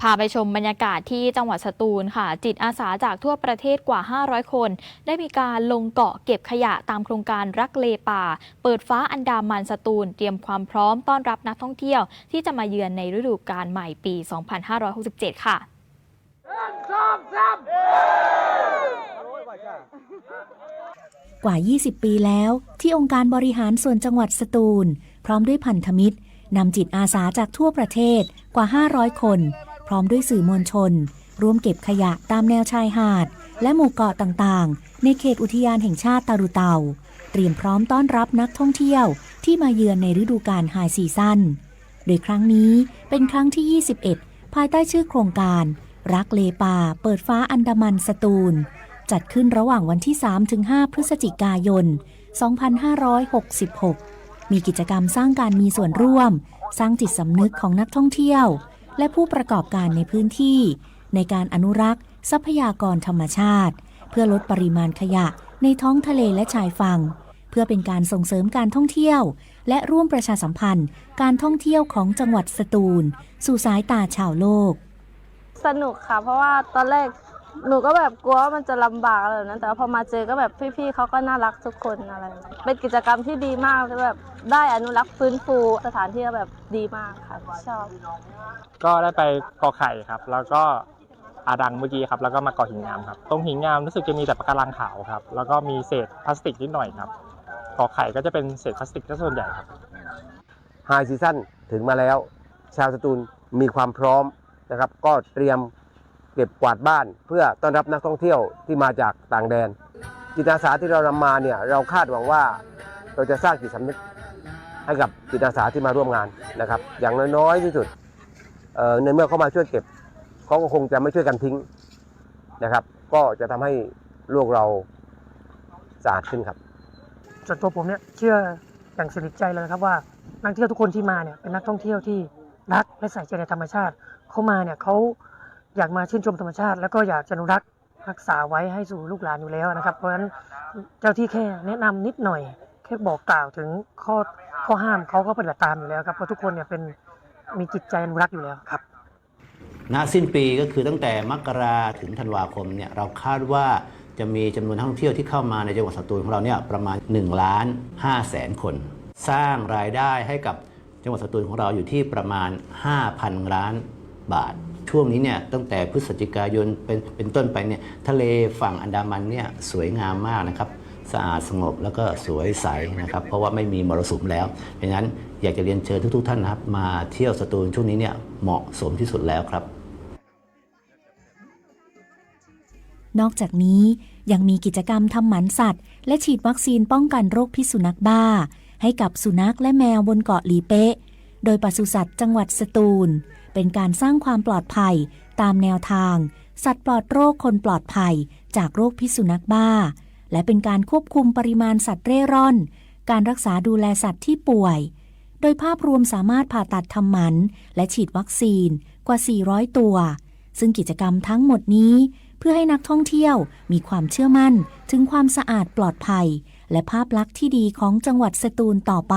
พาไปชมบรรยากาศที่จังหวัดสตูลค่ะ จิตอาสาจากทั่วประเทศกว่า 500 คน ได้มีการลงเกาะเก็บขยะตามโครงการรักเลป่า เปิดฟ้าอันดามันสตูล เตรียมความพร้อมต้อนรับนักท่องเที่ยว ที่จะมาเยือนในฤดูกาลใหม่ปี 2567 ค่ะกว่า 20 ปีแล้วที่องค์การบริหารส่วนจังหวัดสตูล พร้อมด้วยพันธมิตรนำจิตอาสาจากทั่วประเทศกว่า 500 คน พร้อมด้วยสื่อมวลชน ร่วมเก็บขยะตามแนวชายหาด และหมู่เกาะต่างๆ ในเขตอุทยานแห่งชาติตารุเตา เตรียมพร้อมต้อนรับนักท่องเที่ยวที่มาเยือนในฤดูกาลไฮซีซั่น โดยครั้งนี้เป็นครั้งที่ 21 ภายใต้ชื่อโครงการ รักเลป่าเปิดฟ้าอันดามันสตูล จัดขึ้นระหว่างวันที่ 3-5 พฤศจิกายน 2566 มีกิจกรรมสร้างการมีส่วนร่วม สร้างจิตสำนึกของนักท่องเที่ยว และผู้ประกอบการในพื้นที่ ในการอนุรักษ์ ทรัพยากรธรรมชาติ เพื่อลดปริมาณขยะในท้องทะเลและชายฝั่งเพื่อเป็นการส่งเสริมการท่องเที่ยว และร่วมประชาสัมพันธ์ การท่องเที่ยวของจังหวัดสตูล สู่สายตาชาวโลก สนุกค่ะ เพราะว่าตอนแรก หนูก็แบบกลัวว่ามันจะลำบากอะไรแบบนั้นแต่ว่าพอมาเจอก็แบบพี่ๆเขาก็น่ารักทุกคนอะไรแบบนั้นเป็นกิจกรรมที่ดีมากแล้วแบบได้อนุรักษ์ฟื้นฟูสถานที่แบบดีมากค่ะชอบ ก็ได้ไปเกาะไข่ครับ แล้วก็อาดังเมื่อกี้ครับแล้วก็มาเกาะหินงามครับตรงหินงามรู้สึกจะมีแต่ปะการังขาวครับแล้วก็มีเศษพลาสติกนิดหน่อยครับเกาะไข่ก็จะเป็นเศษพลาสติกซะส่วนใหญ่ครับ ไฮซีซั่นถึงมาแล้ว ชาวสตูลมีความพร้อมนะครับ ก็เตรียม เก็บกวาดบ้าน เพื่อต้อนรับนักท่องเที่ยวที่มาจากต่างแดน จิตอาสาที่เรานำมาเนี่ยเราคาดหวังว่าเราจะสร้างจิตสำนึกให้กับจิตอาสาที่มาร่วมงานนะครับ อย่างน้อยๆที่สุดในเมื่อเขามาช่วยเก็บเขาก็คงจะไม่ช่วยกันทิ้งนะครับ ก็จะทำให้โลกเราสะอาดขึ้นครับส่วนตัวผมเนี่ยเชื่ออย่างสนิทใจเลยนะครับว่านักท่องเที่ยวทุกคนที่มาเนี่ยเป็นนักท่องเที่ยวที่รักและใส่ใจในธรรมชาติเขามาเนี่ยเขา อยากมาชื่นชมธรรมชาติ แล้วก็อยากจะอนุรักษ์รักษาไว้ให้สู่ลูกหลานอยู่แล้วนะครับ เพราะฉะนั้นเจ้าที่แค่แนะนำนิดหน่อย แค่บอกกล่าวถึงข้อข้อห้ามเขาก็ปฏิบัติตามอยู่แล้วครับเพราะทุกคนเนี่ยเป็นมีจิตใจอนุรักษ์อยู่แล้วครับณสิ้นปีก็คือตั้งแต่มกราถึงธันวาคมเนี่ยเราคาดว่าจะมีจำนวนนักท่องเที่ยวที่เข้ามาในจังหวัดสตูลของเราเนี่ยประมาณ1ล้าน5แสนคน สร้างรายได้ให้กับจังหวัดสตูลของเราอยู่ที่ประมาณ 5,000 ล้านบาท ช่วงนี้เนี่ยตั้งแต่พฤศจิกายนเป็นเป็นต้นไปเนี่ยทะเลฝั่งอันดามันเนี่ยสวยงามมากนะครับสะอาดสงบแล้วก็สวยใสนะครับ เพราะว่าไม่มีมรสุมแล้วเพราะฉะนั้นอยากจะเรียนเชิญทุก ๆ ท่านนะครับ มาเที่ยวสตูลช่วงนี้เนี่ยเหมาะสมที่สุดแล้วครับ นอกจากนี้ยังมีกิจกรรมทำหมันสัตว์ และฉีดวัคซีนป้องกันโรคพิษสุนัขบ้า ให้กับสุนัขและแมวบนเกาะหลีเป๊ะ โดยปศุสัตว์จังหวัดสตูล เป็นการสร้างความปลอดภัย ตามแนวทาง สัตว์ปลอดโรคคนปลอดภัย จากโรคพิษสุนัขบ้า และเป็นการควบคุมปริมาณสัตว์เร่ร่อน การรักษาดูแลสัตว์ที่ป่วย โดยภาพรวมสามารถผ่าตัดทำหมัน และฉีดวัคซีนกว่า 400 ตัว ซึ่งกิจกรรมทั้งหมดนี้ เพื่อให้นักท่องเที่ยวมีความเชื่อมั่น ถึงความสะอาดปลอดภัย และภาพลักษณ์ที่ดีของจังหวัดสตูลต่อไป